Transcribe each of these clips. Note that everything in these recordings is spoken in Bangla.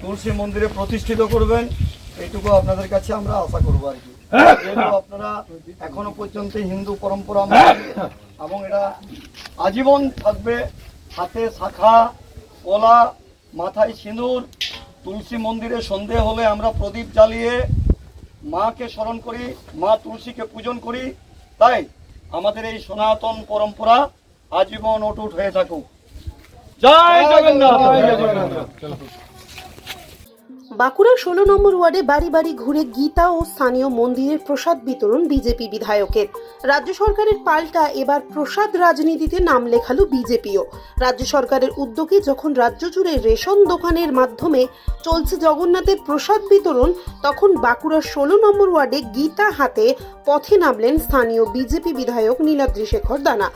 তুলসী মন্দিরে প্রতিষ্ঠিত করবেন এইটুকু আপনাদের কাছে আমরা আশা করব আর কি। আপনারা এখনও পর্যন্ত হিন্দু পরম্পরা মেনে এবং এটা আজীবন থাকবে হাতে শাখা কলা মাথায় সিঁদুর তুলসী মন্দিরে সন্ধে হলে আমরা প্রদীপ জ্বালিয়ে মাকে স্মরণ করি মা তুলসীকে পূজন করি। তাই আমাদের এই সনাতন পরম্পরা আজীবন অটুট হয়ে থাকুক। জয় জগন্নাথ। বাঁকুড়ার ষোলো নম্বর ওয়ার্ডে বাড়ি বাড়ি ঘুরে গীতা ও স্থানীয় মন্দিরের প্রসাদ বিতরণ বিজেপি বিধায়কের। রাজ্য সরকারের পাল্টা এবার প্রসাদ রাজনীতিতে নাম লেখালো বিজেপিও। রাজ্য সরকারের উদ্যোগে যখন রাজ্য জুড়ে রেশন দোকানের মাধ্যমে চলছে জগন্নাথের প্রসাদ বিতরণ, তখন বাঁকুড়ার ষোলো নম্বর ওয়ার্ডে গীতা হাতে পথে নামলেন স্থানীয় বিজেপি বিধায়ক নীলাদ্রি শেখর দানা।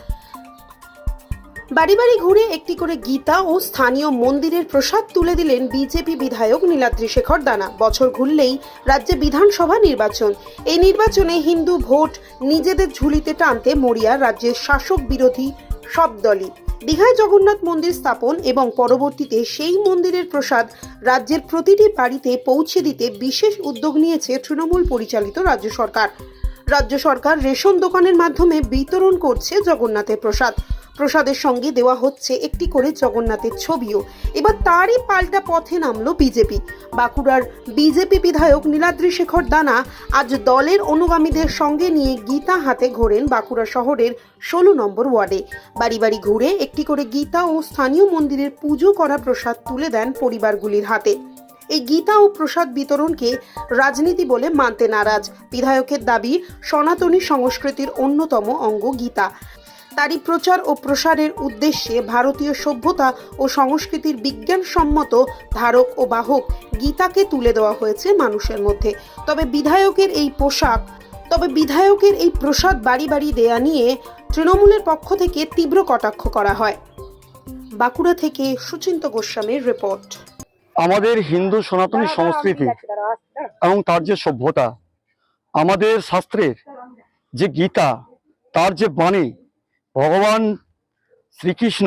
বাড়ি বাড়ি ঘুরে একটি করে গীতা ও স্থানীয় মন্দিরের প্রসাদ তুলে দিলেন বিজেপি বিধায়ক নীলাদ্রি শেখর দানা। বছর ঘুরলেই রাজ্যে বিধানসভা নির্বাচন। এই নির্বাচনে হিন্দু ভোট নিজেদের ঝুলিতে টানতে মরিয়া রাজ্যের শাসক বিরোধী সব দলই। দীঘায় জগন্নাথ মন্দির স্থাপন এবং পরবর্তীতে সেই মন্দিরের প্রসাদ রাজ্যের প্রতিটি বাড়িতে পৌঁছে দিতে বিশেষ উদ্যোগ নিয়েছে তৃণমূল পরিচালিত রাজ্য সরকার। রাজ্য সরকার রেশন দোকানের মাধ্যমে বিতরণ করছে জগন্নাথের প্রসাদ। প্রসাদের সঙ্গে দেওয়া হচ্ছে একটি করে জগন্নাথের ছবিও। এবার তারই পাল্টা পথে নামলো বিজেপি। বাঁকুড়ার বিজেপি বিধায়ক নীলাদ্রি শেখর দানা আজ দলের অনুগামীদের সঙ্গে নিয়ে গীতা হাতে ঘোরেন বাঁকুড়া শহরের ষোলো নম্বর ওয়ার্ডে। বাড়ি বাড়ি ঘুরে একটি করে গীতা ও স্থানীয় মন্দিরের পুজো করা প্রসাদ তুলে দেন পরিবারগুলির হাতে। এই গীতা ও প্রসাদ বিতরণকে রাজনীতি বলে মানতে নারাজ। বিধায়কের দাবি, সনাতনী সংস্কৃতির অন্যতম অঙ্গ গীতা। তারই প্রচার ও প্রসারের উদ্দেশ্যে ভারতীয় সভ্যতা ও সংস্কৃতির বিজ্ঞানসম্মত ধারক ও বাহক গীতাকে তুলে দেওয়া হয়েছে মানুষের মধ্যে। তবে বিধায়কের এই পোশাক তবে বিধায়কের এই প্রসাদ বাড়ি বাড়ি দেয়া নিয়ে তৃণমূলের পক্ষ থেকে তীব্র কটাক্ষ করা হয়। বাঁকুড়া থেকে সুচিন্ত গোস্বামীর রিপোর্ট। আমাদের হিন্দু সনাতনী সংস্কৃতি এবং তার যে সভ্যতা আমাদের শাস্ত্রের যে গীতা তার যে বাণী ভগবান শ্রীকৃষ্ণ,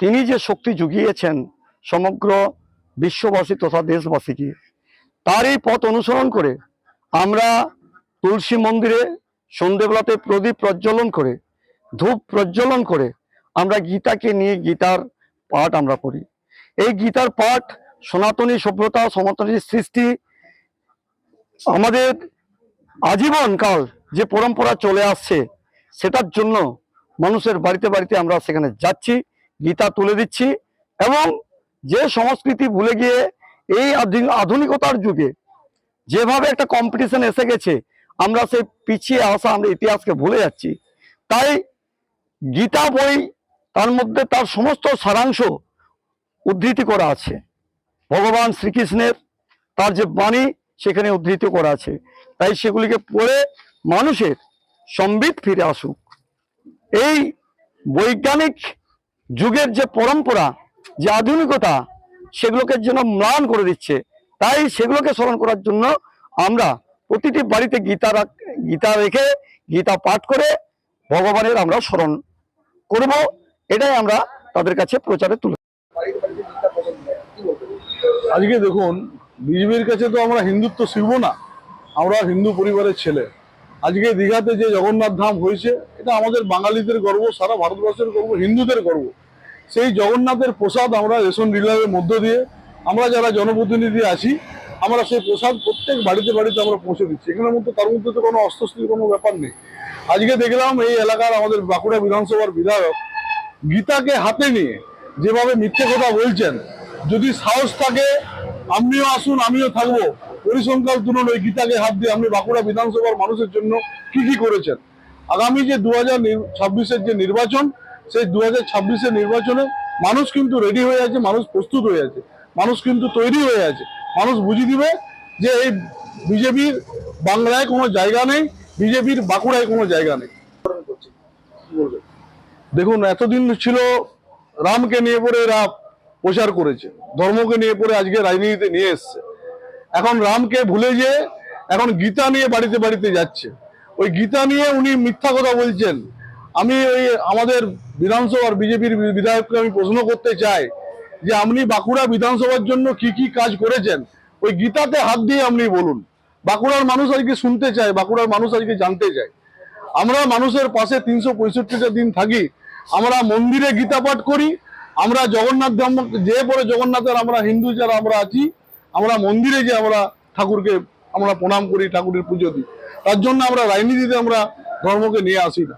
তিনি যে শক্তি জুগিয়েছেন সমগ্র বিশ্ববাসী তথা দেশবাসীকে, তার এই পথ অনুসরণ করে আমরা তুলসী মন্দিরে সন্ধেবেলাতে প্রদীপ প্রজ্বলন করে, ধূপ প্রজ্বলন করে আমরা গীতাকে নিয়ে গীতার পাঠ আমরা করি এই গীতার পাঠ, সনাতনী সভ্যতা, সনাতনী সৃষ্টি, আমাদের আজীবন কাল যে পরম্পরা চলে আসছে, সেটার জন্য মানুষের বাড়িতে বাড়িতে আমরা সেখানে যাচ্ছি, গীতা তুলে দিচ্ছি এবং যে সংস্কৃতি ভুলে গিয়ে এই আধুনি- আধুনিকতার যুগে যেভাবে একটা কম্পিটিশন এসে গেছে, আমরা সেই পিছিয়ে আসা আমরা ইতিহাসকে ভুলে যাচ্ছি। তাই গীতা বই তার মধ্যে তার সমস্ত সারাংশ উদ্ধৃতি করা আছে। ভগবান শ্রীকৃষ্ণের তার যে বাণী সেখানে উদ্ধৃত করা আছে। তাই সেগুলিকে পড়ে মানুষের সম্বিত ফিরে আসুক। এই বৈজ্ঞানিক যুগের যে পরম্পরা, যে আধুনিকতা, সেগুলোকে যেন ম্লান করে দিচ্ছে। তাই সেগুলোকে স্মরণ করার জন্য আমরা প্রতিটি বাড়িতে গীতা গীতা রেখে, গীতা পাঠ করে ভগবানের আমরা স্মরণ করব। এটাই আমরা তাদের কাছে প্রচারে তুলে আজকে দেখুন, বিজেপির কাছে তো আমরা হিন্দুত্ব শিখব না। আমরা হিন্দু পরিবারের ছেলে। আজকে দীঘাতে যে জগন্নাথ ধাম হয়েছে, এটা আমাদের বাঙালিদের গর্ব, সারা ভারতবর্ষের গর্ব, হিন্দুদের গর্ব। সেই জগন্নাথের প্রসাদ আমরা রেশন ডিলারের মধ্য দিয়ে, আমরা যারা জনপ্রতিনিধি আছি, আমরা সেই প্রসাদ প্রত্যেক বাড়িতে বাড়িতে আমরা পৌঁছে দিচ্ছি। এখানের মধ্যে, তার মধ্যে তো কোনো অস্বস্তির কোনো ব্যাপার নেই। আজকে দেখলাম এই এলাকার আমাদের বাঁকুড়া বিধানসভার বিধায়ক গীতাকে হাতে নিয়ে যেভাবে মিথ্যে কথা বলছেন, যদি সাহস থাকে আপনিও আসুন, আমিও থাকব। পরিসংখ্যান তুলন ওই গীতাকে হাত দিয়ে আপনি বাঁকুড়া বিধানসভার মানুষের জন্য কি কি করেছেন? আগামী যে দু হাজার যে নির্বাচন, সেই দু হাজার নির্বাচনে মানুষ কিন্তু রেডি হয়ে আছে, মানুষ প্রস্তুত হয়ে আছে, মানুষ কিন্তু তৈরি হয়ে আছে, মানুষ বুঝিয়ে দিবে যে এই বিজেপির বাংলায় কোনো জায়গা নেই, বিজেপির বাঁকুড়ায় কোনো জায়গা নেই। দেখুন, এতদিন ছিল রামকে নিয়ে পরে এরা প্রচার করেছে, ধর্মকে নিয়ে পরে আজকে রাজনীতিতে নিয়ে এসছে। এখন রামকে ভুলে যেয়ে এখন গীতা নিয়ে বাড়িতে বাড়িতে যাচ্ছে। ওই গীতা নিয়ে উনি মিথ্যা কথা বলছেন। আমি ওই আমাদের বিধানসভার বিজেপির বিধায়ককে আমি প্রশ্ন করতে চাই যে আপনি বাঁকুড়া বিধানসভার জন্য কি কি কাজ করেছেন? ওই গীতাতে হাত দিয়ে আপনি বলুন। বাঁকুড়ার মানুষ আজকে শুনতে চায়, বাঁকুড়ার মানুষ আজকে জানতে চায়। আমরা মানুষের পাশে তিনশো পঁয়ষট্টিটা দিন থাকি। আমরা মন্দিরে গীতা পাঠ করি। আমরা জগন্নাথ ধাম, যে পরে জগন্নাথের আমরা হিন্দু যারা আমরা আছি আমরা মন্দিরে যে আমরা ঠাকুরকে, আমরা প্রণাম করি, ঠাকুরের পুজো দিই। তার জন্য আমরা রাজনীতিতে আমরা ধর্মকে নিয়ে আসি না।